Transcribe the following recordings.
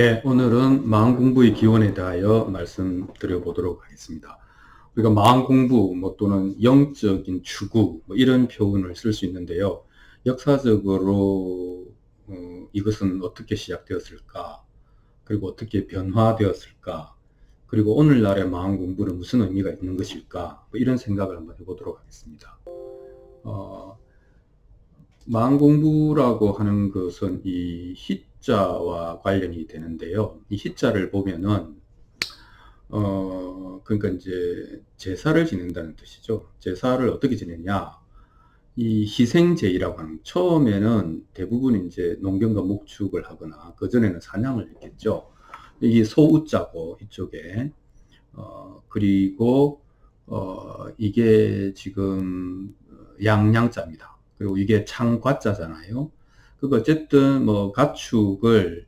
네, 오늘은 마음 공부의 기원에 대하여 말씀드려 보도록 하겠습니다. 우리가 마음 공부 뭐 또는 영적인 추구 뭐 이런 표현을 쓸 수 있는데요. 역사적으로 어, 이것은 어떻게 시작되었을까? 그리고 어떻게 변화되었을까? 그리고 오늘날의 마음 공부는 무슨 의미가 있는 것일까? 뭐 이런 생각을 한번 해보도록 하겠습니다. 어, 마음 공부라고 하는 것은 이 히 자와 관련이 되는데요. 이 히자를 보면은 어 그러니까 이제 제사를 지낸다는 뜻이죠. 제사를 어떻게 지내냐? 이 희생제이라고 하는 처음에는 대부분 이제 농경과 목축을 하거나 그 전에는 사냥을 했겠죠. 이게 소우자고 이쪽에 어 그리고 어 이게 지금 양양자입니다. 그리고 이게 창과자잖아요. 그 어쨌든 뭐 가축을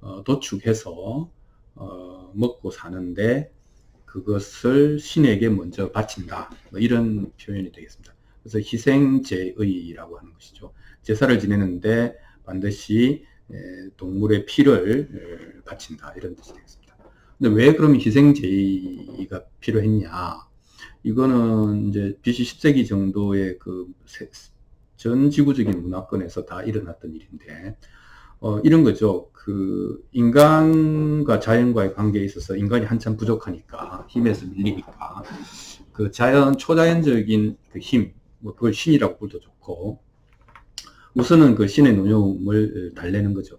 어, 도축해서 어, 먹고 사는데 그것을 신에게 먼저 바친다. 뭐 이런 표현이 되겠습니다. 그래서 희생제의라고 하는 것이죠. 제사를 지내는데 반드시 동물의 피를 바친다. 이런 뜻이 되겠습니다. 근데 왜 그러면 희생제의가 필요했냐? 이거는 이제 BC 10세기 정도의 그 전 지구적인 문화권에서 다 일어났던 일인데, 어, 이런 거죠. 그, 인간과 자연과의 관계에 있어서 인간이 한참 부족하니까, 힘에서 밀리니까, 그 자연, 초자연적인 그 힘, 뭐 그걸 신이라고 불도 좋고, 우선은 그 신의 노념을 달래는 거죠.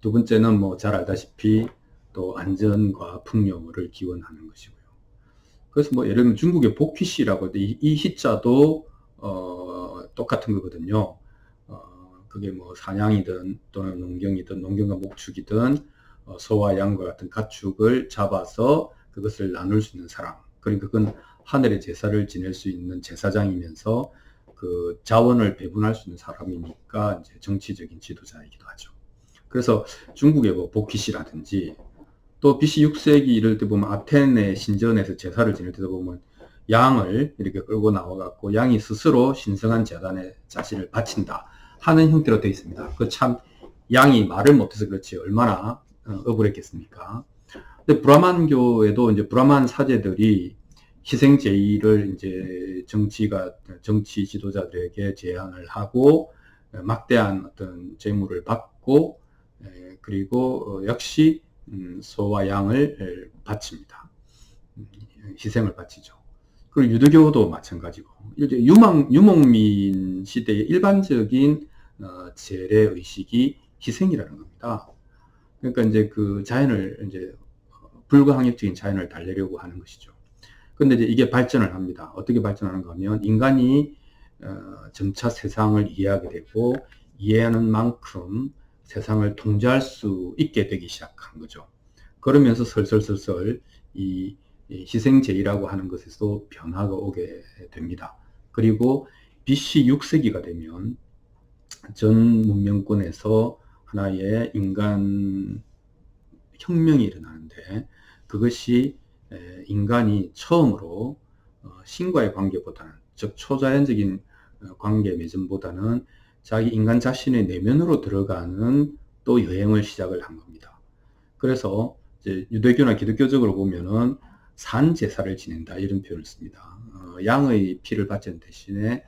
두 번째는 뭐 잘 알다시피 또 안전과 풍요를 기원하는 것이고요. 그래서 뭐 예를 들면 중국의 복희씨라고 이, 이 희자도 어 똑같은 거거든요. 어, 그게 뭐 사냥이든 또는 농경이든 농경과 목축이든 어, 소와 양과 같은 가축을 잡아서 그것을 나눌 수 있는 사람. 그러니까 그건 하늘의 제사를 지낼 수 있는 제사장이면서 그 자원을 배분할 수 있는 사람이니까 이제 정치적인 지도자이기도 하죠. 그래서 중국의 뭐 복희시라든지 또 BC 6세기 이럴 때 보면 아테네 신전에서 제사를 지낼 때도 보면 양을 이렇게 끌고 나와갖고 양이 스스로 신성한 재단에 자신을 바친다 하는 형태로 되어 있습니다. 그 참 양이 말을 못해서 그렇지 얼마나 어, 억울했겠습니까? 근데 브라만교에도 이제 브라만 사제들이 희생 제의를 이제 정치가 정치 지도자들에게 제안을 하고 막대한 어떤 재물을 받고 그리고 어, 역시 음, 소와 양을 바칩니다. 음, 희생을 바치죠. 그리고 유도교도 마찬가지고 이제 유망 유목민 시대의 일반적인 어, 재래 의식이 희생이라는 겁니다. 그러니까 이제 그 자연을 이제 불가항력적인 자연을 달래려고 하는 것이죠. 근데 이제 이게 발전을 합니다. 어떻게 발전하는가 하면 인간이 어, 점차 세상을 이해하게 되고 이해하는 만큼 세상을 통제할 수 있게 되기 시작한 거죠. 그러면서 설설설설 이 희생제의라고 하는 것에서 변화가 오게 됩니다. 그리고 BC 6세기가 되면 전 문명권에서 하나의 인간 혁명이 일어나는데 그것이 인간이 처음으로 어, 신과의 관계보다는 즉 초자연적인 어, 관계 맺음보다는 자기 인간 자신의 내면으로 들어가는 또 여행을 시작을 한 겁니다. 그래서 유대교나 기독교적으로 보면은 산 제사를 지낸다 이런 표현을 씁니다. 어, 양의 피를 바치는 대신에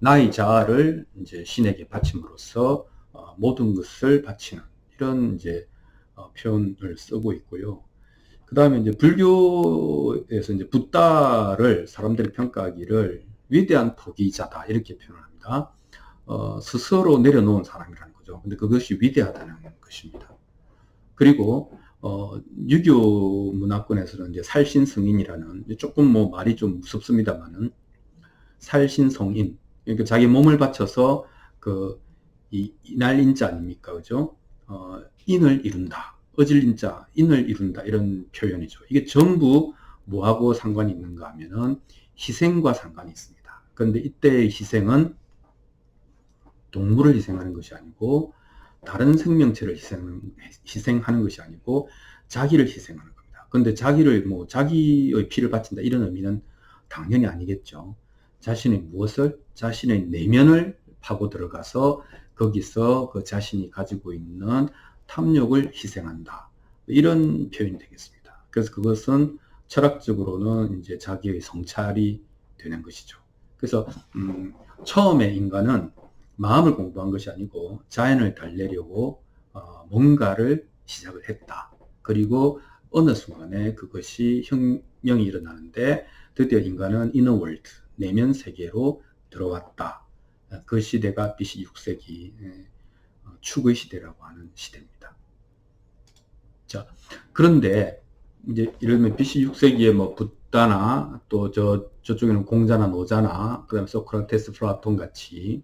나의 자아를 이제 신에게 바침으로써 어, 모든 것을 바치는 이런 이제 어, 표현을 쓰고 있고요. 그 다음에 이제 불교에서 이제 붓다를 사람들이 평가하기를 위대한 포기자다 이렇게 표현합니다. 어, 스스로 내려놓은 사람이라는 거죠. 근데 그것이 위대하다는 것입니다. 그리고 어, 유교 문화권에서는 이제 살신 성인이라는 조금 뭐 말이 좀 무섭습니다만은 살신 성인 그러니까 자기 몸을 바쳐서 그 이, 이날 인자 아닙니까 그죠? 어, 인을 이룬다. 어질 인자, 인을 이룬다 이런 표현이죠. 이게 전부 뭐하고 상관이 있는가 하면은 희생과 상관이 있습니다. 그런데 이때의 희생은 동물을 희생하는 것이 아니고 다른 생명체를 희생, 희생하는 것이 아니고 자기를 희생하는 겁니다. 그런데 자기를 뭐 자기의 피를 바친다 이런 의미는 당연히 아니겠죠. 자신의 무엇을 자신의 내면을 파고 들어가서 거기서 그 자신이 가지고 있는 탐욕을 희생한다. 이런 표현이 되겠습니다. 그래서 그것은 철학적으로는 이제 자기의 성찰이 되는 것이죠. 그래서 음, 처음에 인간은 마음을 공부한 것이 아니고 자연을 달래려고 어, 뭔가를 시작을 했다. 그리고 어느 순간에 그것이 혁명이 일어나는데 드디어 인간은 이너월드, 내면 세계로 들어왔다. 그 시대가 BC 6세기 어, 축의 시대라고 하는 시대입니다. 자, 그런데 이제 이러 BC 6세기에 뭐 붓다나 또 저 저쪽에는 공자나 노자나 그다음에 소크라테스, 플라톤 같이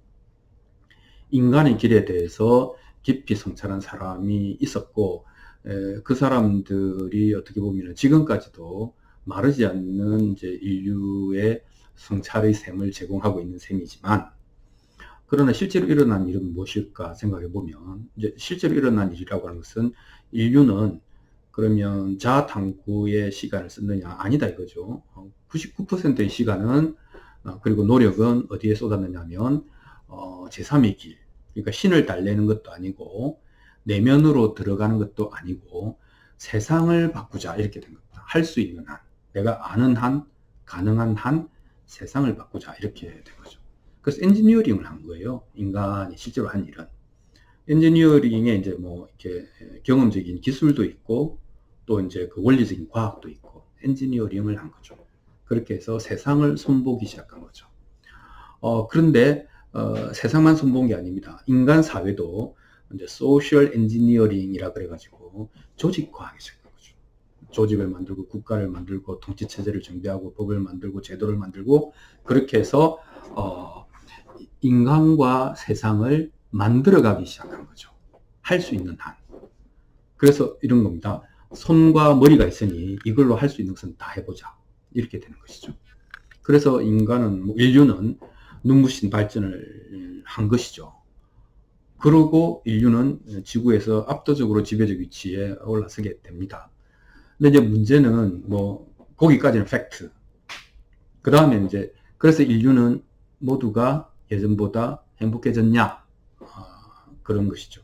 인간의 길에 대해서 깊이 성찰한 사람이 있었고 에, 그 사람들이 어떻게 보면 지금까지도 마르지 않는 이제 인류의 성찰의 셈을 제공하고 있는 셈이지만 그러나 실제로 일어난 일은 무엇일까 생각해 보면 이제 실제로 일어난 일이라고 하는 것은 인류는 그러면 자아 탐구의 시간을 썼느냐 아니다 이거죠. 99%의 시간은 어, 그리고 노력은 어디에 쏟았느냐면 어, 제3의 길 그러니까 신을 달래는 것도 아니고 내면으로 들어가는 것도 아니고 세상을 바꾸자 이렇게 된 겁니다. 할 수 있는 한 내가 아는 한 가능한 한 세상을 바꾸자 이렇게 된 거죠. 그래서 엔지니어링을 한 거예요. 인간이 실제로 한 일은. 엔지니어링에 이제 뭐 이렇게 경험적인 기술도 있고 또 이제 그 원리적인 과학도 있고 엔지니어링을 한 거죠. 그렇게 해서 세상을 손보기 시작한 거죠. 어, 그런데 어, 세상만 손본 게 아닙니다. 인간 사회도 이제 소셜 엔지니어링이라 그래가지고 조직화하기 시작한 거죠. 조직을 만들고 국가를 만들고 통치 체제를 정비하고 법을 만들고 제도를 만들고 그렇게 해서 어, 인간과 세상을 만들어가기 시작한 거죠. 할 수 있는 한. 그래서 이런 겁니다. 손과 머리가 있으니 이걸로 할 수 있는 것은 다 해보자. 이렇게 되는 것이죠. 그래서 인간은, 뭐 인류는 눈부신 발전을 한 것이죠. 그러고 인류는 지구에서 압도적으로 지배적 위치에 올라서게 됩니다. 근데 이제 문제는 뭐, 거기까지는 팩트. 그 다음에 이제, 그래서 인류는 모두가 예전보다 행복해졌냐? 아, 그런 것이죠.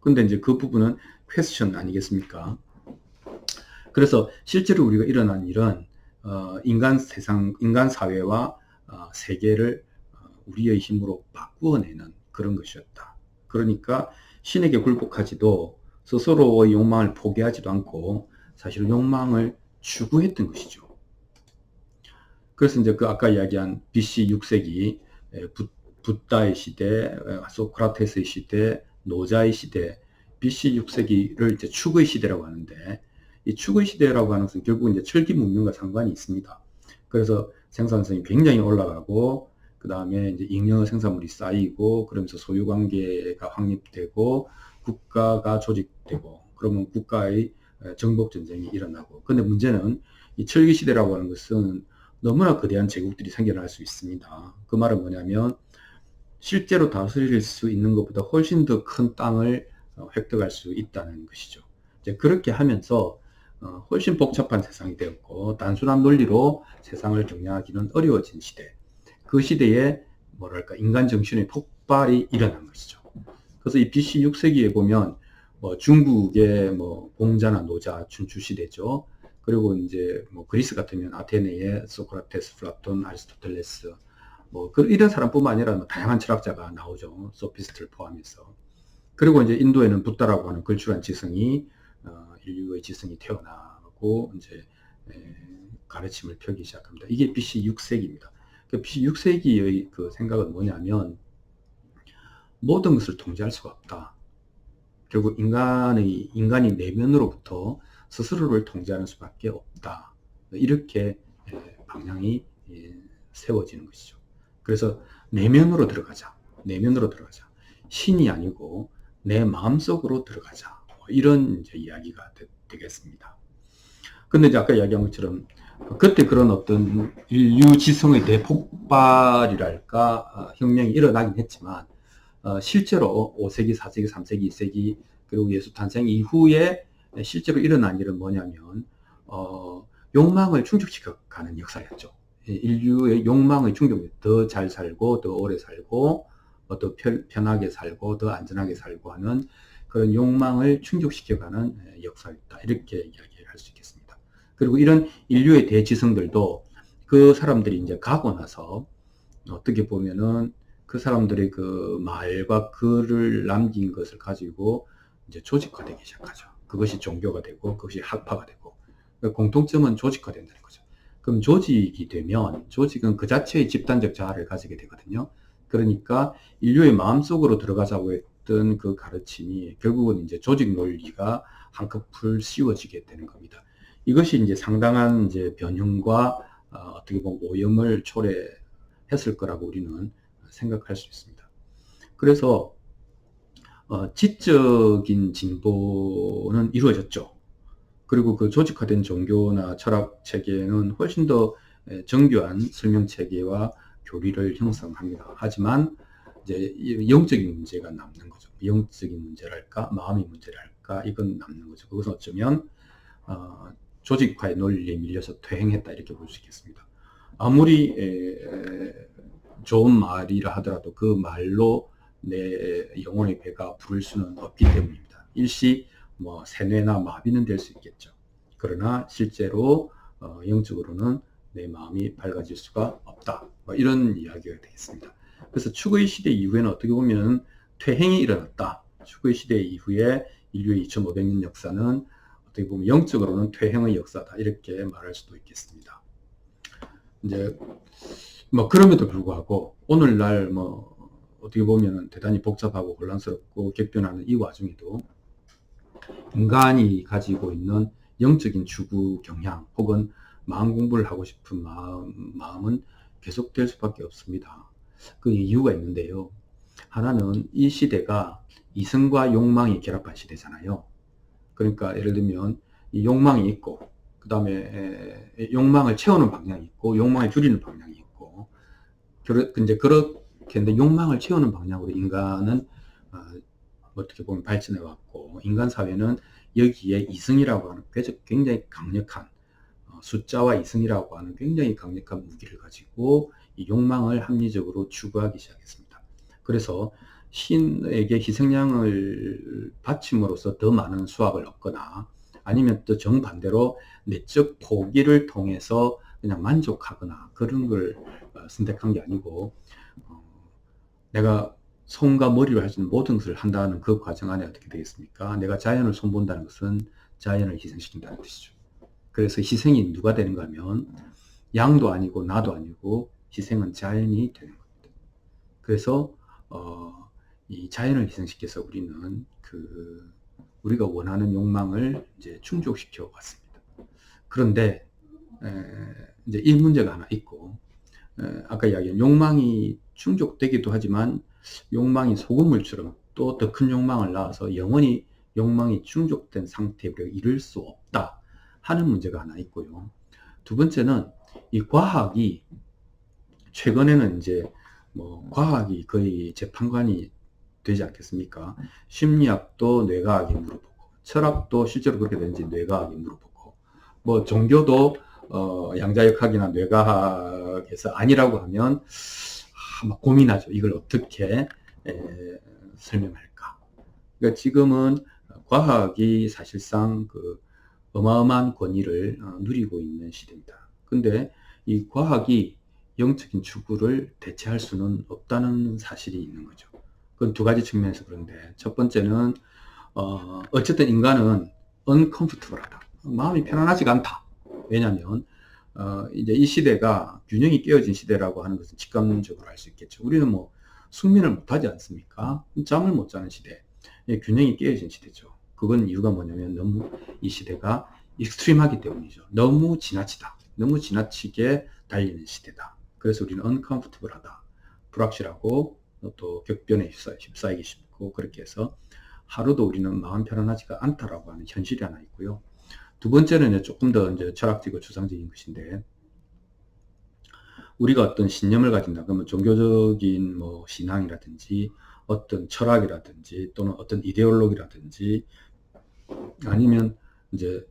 근데 이제 그 부분은 퀘스천 아니겠습니까? 그래서 실제로 우리가 일어난 일은 어, 인간 세상, 인간 사회와 어, 세계를 어, 우리의 힘으로 바꾸어내는 그런 것이었다. 그러니까 신에게 굴복하지도 스스로의 욕망을 포기하지도 않고 사실 욕망을 추구했던 것이죠. 그래서 이제 그 아까 이야기한 BC 6세기 붓다의 시대, 소크라테스의 시대, 노자의 시대, BC 6세기를 이제 축의 시대라고 하는데 이 축의 시대라고 하는 것은 결국 이제 철기 문명과 상관이 있습니다. 그래서 생산성이 굉장히 올라가고 그 다음에 이제 잉여 생산물이 쌓이고 그러면서 소유 관계가 확립되고 국가가 조직되고 그러면 국가의 정복 전쟁이 일어나고 근데 문제는 이 철기 시대라고 하는 것은 너무나 거대한 제국들이 생겨날 수 있습니다. 그 말은 뭐냐면 실제로 다스릴 수 있는 것보다 훨씬 더 큰 땅을 어, 획득할 수 있다는 것이죠. 이제 그렇게 하면서 어, 훨씬 복잡한 세상이 되었고 단순한 논리로 세상을 정리하기는 어려워진 시대. 그 시대에 뭐랄까 인간 정신의 폭발이 일어난 것이죠. 그래서 이 BC 6세기에 보면 뭐 중국의 뭐 공자나 노자 춘추 시대죠. 그리고 이제 뭐 그리스 같으면 아테네의 소크라테스, 플라톤, 아리스토텔레스 뭐 그 이런 사람뿐만 아니라 뭐 다양한 철학자가 나오죠. 소피스트를 포함해서. 그리고 이제 인도에는 붓다라고 하는 걸출한 지성이 어, 인류의 지성이 태어나고 이제 에, 가르침을 펴기 시작합니다. 이게 BC 6세기입니다. 그 BC 6세기의 그 생각은 뭐냐면 모든 것을 통제할 수가 없다. 결국 인간의 인간이 내면으로부터 스스로를 통제하는 수밖에 없다. 이렇게 방향이 세워지는 것이죠. 그래서 내면으로 들어가자. 내면으로 들어가자. 신이 아니고 내 마음속으로 들어가자. 뭐 이런 이야기가 되, 겠습니다 근데 이제 아까 이야기한 것처럼 그때 그런 어떤 인류 지성의 대폭발이랄까 어, 혁명이 일어나긴 했지만 어, 실제로 5세기, 4세기, 3세기, 2세기 그리고 예수 탄생 이후에 실제로 일어난 일은 뭐냐면 어, 욕망을 충족시켜 가는 역사였죠. 인류의 욕망의 충족이 더 잘 살고 더 오래 살고 어, 더 편하게 살고 더 안전하게 살고 하는 그런 욕망을 충족시켜가는 역사였다. 이렇게 이야기를 할 수 있겠습니다. 그리고 이런 인류의 대지성들도 그 사람들이 이제 가고 나서 어떻게 보면은 그 사람들의 그 말과 글을 남긴 것을 가지고 이제 조직화되기 시작하죠. 그것이 종교가 되고 그것이 학파가 되고 공통점은 조직화된다는 거죠. 그럼 조직이 되면 조직은 그 자체의 집단적 자아를 가지게 되거든요. 그러니까 인류의 마음속으로 들어가자고 했던 그 가르침이 결국은 이제 조직 논리가 한꺼풀 씌워지게 되는 겁니다. 이것이 이제 상당한 이제 변형과 어, 떻게 보면 오염을 초래했을 거라고 우리는 생각할 수 있습니다. 그래서 어, 지적인 진보는 이루어졌죠. 그리고 그 조직화된 종교나 철학 체계는 훨씬 더 정교한 설명 체계와 교리를 형성합니다. 하지만 이제 영적인 문제가 남는 거죠. 영적인 문제랄까, 마음의 문제랄까, 이건 남는 거죠. 그것은 어쩌면 어, 조직화의 논리에 밀려서 퇴행했다 이렇게 볼 수 있겠습니다. 아무리 에, 좋은 말이라 하더라도 그 말로 내 영혼의 배가 부를 수는 없기 때문입니다. 일시 뭐 세뇌나 마비는 될 수 있겠죠. 그러나 실제로 어, 영적으로는 내 마음이 밝아질 수가 없다. 뭐 이런 이야기가 되겠습니다. 그래서 추구의 시대 이후에는 어떻게 보면 퇴행이 일어났다. 추구의 시대 이후에 인류의 2500년 역사는 어떻게 보면 영적으로는 퇴행의 역사다. 이렇게 말할 수도 있겠습니다. 이제 뭐 그럼에도 불구하고 오늘날 뭐 어떻게 보면 대단히 복잡하고 혼란스럽고 격변하는 이 와중에도 인간이 가지고 있는 영적인 추구 경향 혹은 마음 공부를 하고 싶은 마음, 마음은 계속될 수밖에 없습니다. 그 이유가 있는데요. 하나는 이 시대가 이성과 욕망이 결합한 시대잖아요. 그러니까 예를 들면 이 욕망이 있고 그 다음에 욕망을 채우는 방향이 있고 욕망을 줄이는 방향이 있고 이제 그렇게 근데 욕망을 채우는 방향으로 인간은 어, 어떻게 보면 발전해 왔고 인간 사회는 여기에 이승이라고 하는 굉장히 강력한 어, 숫자와 이승이라고 하는 굉장히 강력한 무기를 가지고 이 욕망을 합리적으로 추구하기 시작했습니다. 그래서 신에게 희생양을 바침으로써 더 많은 수확을 얻거나 아니면 또 정반대로 내적 포기를 통해서 그냥 만족하거나 그런 걸 어, 선택한 게 아니고 어, 내가 손과 머리로 할 수 있는 모든 것을 한다는 그 과정 안에 어떻게 되겠습니까? 내가 자연을 손본다는 것은 자연을 희생시킨다는 뜻이죠. 그래서 희생이 누가 되는가 하면 양도 아니고 나도 아니고 희생은 자연이 되는 겁니다. 그래서 어, 이 자연을 희생시켜서 우리는 그 우리가 원하는 욕망을 이제 충족시켜 왔습니다. 그런데 에, 이제 이 문제가 하나 있고 에, 아까 이야기한 욕망이 충족되기도 하지만 욕망이 소금물처럼 또 더 큰 욕망을 낳아서 영원히 욕망이 충족된 상태에 이를 수 없다 하는 문제가 하나 있고요. 두 번째는 이 과학이 최근에는 이제 뭐 과학이 거의 재판관이 되지 않겠습니까? 심리학도 뇌과학이 물어보고, 철학도 실제로 그렇게 되는지 뇌과학이 물어보고, 뭐 종교도 어, 양자역학이나 뇌과학에서 아니라고 하면 아, 막 고민하죠. 이걸 어떻게 에, 설명할까? 그러니까 지금은 과학이 사실상 그 어마어마한 권위를 어, 누리고 있는 시대입니다. 근데 이 과학이 영적인 추구를 대체할 수는 없다는 사실이 있는 거죠. 그건 두 가지 측면에서 그런데 첫 번째는 어, 어쨌든 인간은 uncomfortable하다. 마음이 편안하지가 않다. 왜냐하면 어, 이제 이 시대가 균형이 깨어진 시대라고 하는 것은 직감적으로 알 수 있겠죠. 우리는 뭐 숙면을 못하지 않습니까? 잠을 못 자는 시대. 예, 균형이 깨어진 시대죠. 그건 이유가 뭐냐면 너무 이 시대가 익스트림하기 때문이죠. 너무 지나치다. 너무 지나치게 달리는 시대다. 그래서 우리는 uncomfortable하다. 불확실하고 또 격변에 휩싸, 휩싸이기 쉽고 그렇게 해서 하루도 우리는 마음 편안하지가 않다라고 하는 현실이 하나 있고요. 두 번째는 조금 더 이제 철학적이고 추상적인 것인데, 우리가 어떤 신념을 가진다. 그러면 종교적인 뭐 신앙이라든지 어떤 철학이라든지 또는 어떤 이데올로기라든지 아니면 이제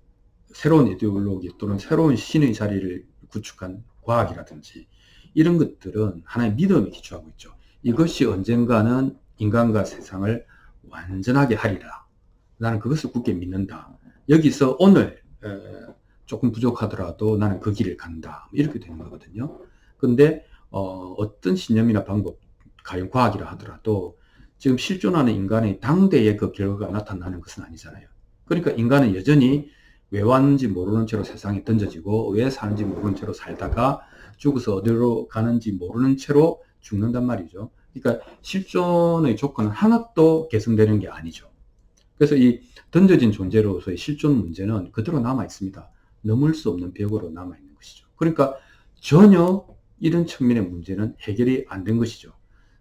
새로운 이데올로기 또는 새로운 신의 자리를 구축한 과학이라든지 이런 것들은 하나의 믿음에 기초하고 있죠. 이것이 언젠가는 인간과 세상을 완전하게 하리라. 나는 그것을 굳게 믿는다. 여기서 오늘 조금 부족하더라도 나는 그 길을 간다. 이렇게 되는 거거든요. 근데 어, 어떤 신념이나 방법, 가령 과학이라 하더라도 지금 실존하는 인간의 당대의 그 결과가 나타나는 것은 아니잖아요. 그러니까 인간은 여전히 왜 왔는지 모르는 채로 세상에 던져지고 왜 사는지 모르는 채로 살다가 죽어서 어디로 가는지 모르는 채로 죽는단 말이죠. 그러니까 실존의 조건은 하나도 개선되는 게 아니죠. 그래서 이 던져진 존재로서의 실존 문제는 그대로 남아 있습니다. 넘을 수 없는 벽으로 남아 있는 것이죠. 그러니까 전혀 이런 측면의 문제는 해결이 안 된 것이죠.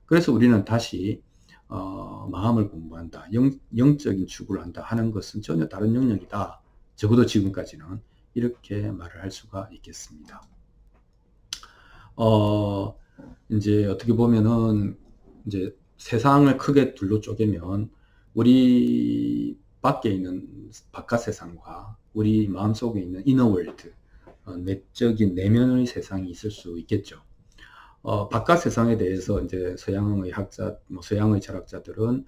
그래서 우리는 다시 어, 마음을 공부한다, 영, 영적인 추구를 한다 하는 것은 전혀 다른 영역이다. 적어도 지금까지는 이렇게 말을 할 수가 있겠습니다. 어, 이제 어떻게 보면은 이제 세상을 크게 둘로 쪼개면 우리 밖에 있는 바깥 세상과 우리 마음속에 있는 이너월드, 어, 내적인 내면의 세상이 있을 수 있겠죠. 어, 바깥 세상에 대해서 이제 서양의 학자, 뭐 서양의 철학자들은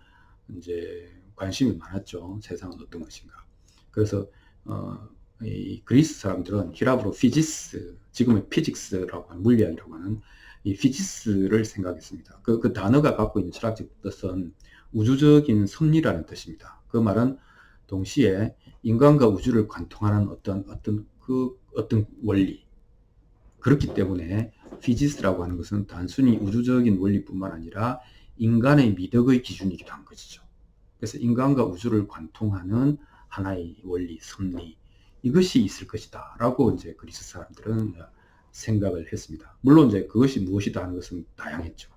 이제 관심이 많았죠. 세상은 어떤 것인가. 그래서 어, 이 그리스 사람들은 히랍으로 피지스, 지금의 피직스라고 하는 물리학이라고 하는 이 피지스를 생각했습니다. 그, 그 단어가 갖고 있는 철학적 뜻은 우주적인 섭리라는 뜻입니다. 그 말은 동시에 인간과 우주를 관통하는 어떤 어떤 그 어떤 원리 그렇기 때문에 피지스라고 하는 것은 단순히 우주적인 원리뿐만 아니라 인간의 미덕의 기준이기도 한 것이죠. 그래서 인간과 우주를 관통하는 하나의 원리, 섭리 이것이 있을 것이다 라고 이제 그리스 사람들은 생각을 했습니다. 물론 이제 그것이 무엇이다 하는 것은 다양했죠.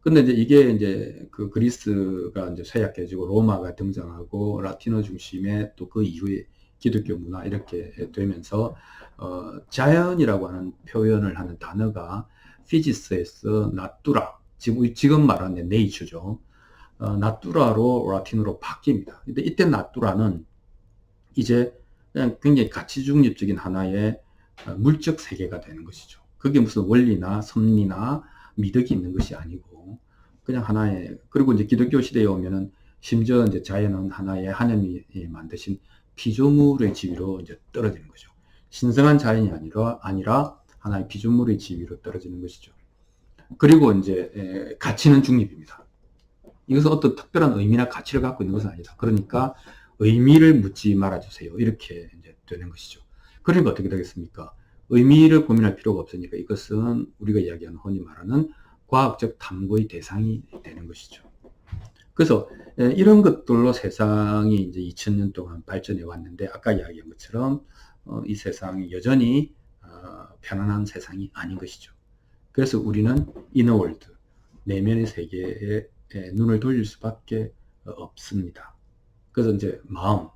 근데 이제 이게 이제 그 그리스가 이제 쇠약해지고 로마가 등장하고 라틴어 중심의 또 그 이후에 기독교 문화 이렇게 되면서 어, 자연이라고 하는 표현을 하는 단어가 피지스에서 나뚜라 지금 지금 말하는 네이처죠. 어, 나뚜라로 라틴어로 바뀝니다. 근데 이때 나뚜라는 이제 그냥 굉장히 가치 중립적인 하나의 어, 물적 세계가 되는 것이죠. 그게 무슨 원리나 섭리나 미덕이 있는 것이 아니고 그냥 하나의 그리고 이제 기독교 시대에 오면은 심지어 이제 자연은 하나의 하나님이 만드신 피조물의 지위로 이제 떨어지는 거죠. 신성한 자연이 아니라 아니라 하나의 피조물의 지위로 떨어지는 것이죠. 그리고 이제 가치는 중립입니다. 이것은 어떤 특별한 의미나 가치를 갖고 있는 것은 아니다. 그러니까 의미를 묻지 말아주세요. 이렇게 이제 되는 것이죠. 그러니까 어떻게 되겠습니까? 의미를 고민할 필요가 없으니까 이것은 우리가 이야기하는 흔히 말하는 과학적 탐구의 대상이 되는 것이죠. 그래서 이런 것들로 세상이 이제 2000년 동안 발전해 왔는데 아까 이야기한 것처럼 어, 이 세상이 여전히 어, 편안한 세상이 아닌 것이죠. 그래서 우리는 이너월드, 내면의 세계에 눈을 돌릴 수밖에 없습니다. 그래서 이제 마음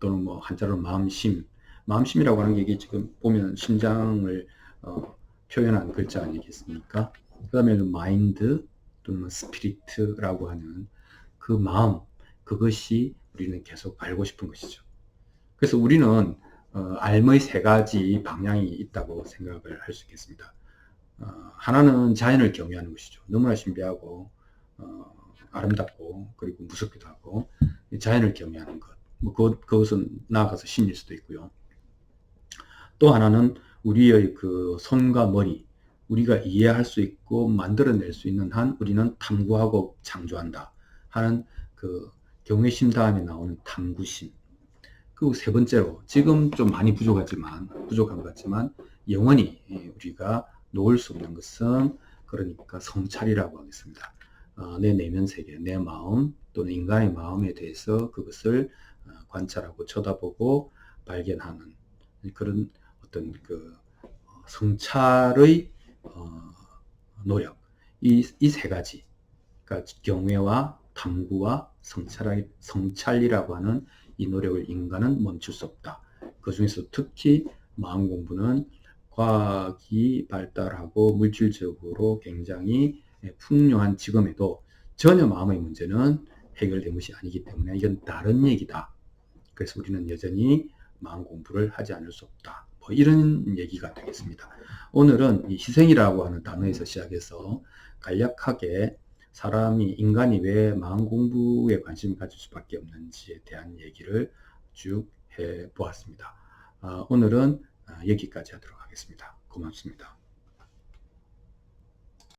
또는 뭐 한자로 마음심, 마음심이라고 하는 게 이게 지금 보면 심장을 어, 표현한 글자 아니겠습니까? 그 다음에 마인드 또는 스피리트라고 하는 그 마음, 그것이 우리는 계속 알고 싶은 것이죠. 그래서 우리는 어, 알의 세 가지 방향이 있다고 생각을 할 수 있겠습니다. 어, 하나는 자연을 경외하는 것이죠. 너무나 신비하고 어, 아름답고 그리고 무섭기도 하고 자연을 경외하는 것. 뭐 그, 그것은 나아가서 신일 수도 있고요. 또 하나는 우리의 그 손과 머리, 우리가 이해할 수 있고 만들어낼 수 있는 한 우리는 탐구하고 창조한다 하는 그 경외심 다음에 나오는 탐구심. 그리고 세 번째로 지금 좀 많이 부족하지만 부족한 것 같지만 영원히 우리가 놓을 수 없는 것은 그러니까 성찰이라고 하겠습니다. 어, 내 내면 세계, 내 마음 또는 인간의 마음에 대해서 그것을 어, 관찰하고 쳐다보고 발견하는 그런 어떤 그 어, 성찰의 어, 노력 이이세 가지 그러니까 경외와 탐구와 성찰 성찰이라고 하는 이 노력을 인간은 멈출 수 없다. 그 중에서 특히 마음 공부는 과학이 발달하고 물질적으로 굉장히 풍요한 지금에도 전혀 마음의 문제는 해결된 것이 아니기 때문에 이건 다른 얘기다. 그래서 우리는 여전히 마음 공부를 하지 않을 수 없다. 뭐 이런 얘기가 되겠습니다. 오늘은 이 희생이라고 하는 단어에서 시작해서 간략하게 사람이 인간이 왜 마음 공부에 관심을 가질 수밖에 없는지에 대한 얘기를 쭉 해 보았습니다. 아, 오늘은 아, 여기까지 하도록 하겠습니다. 고맙습니다.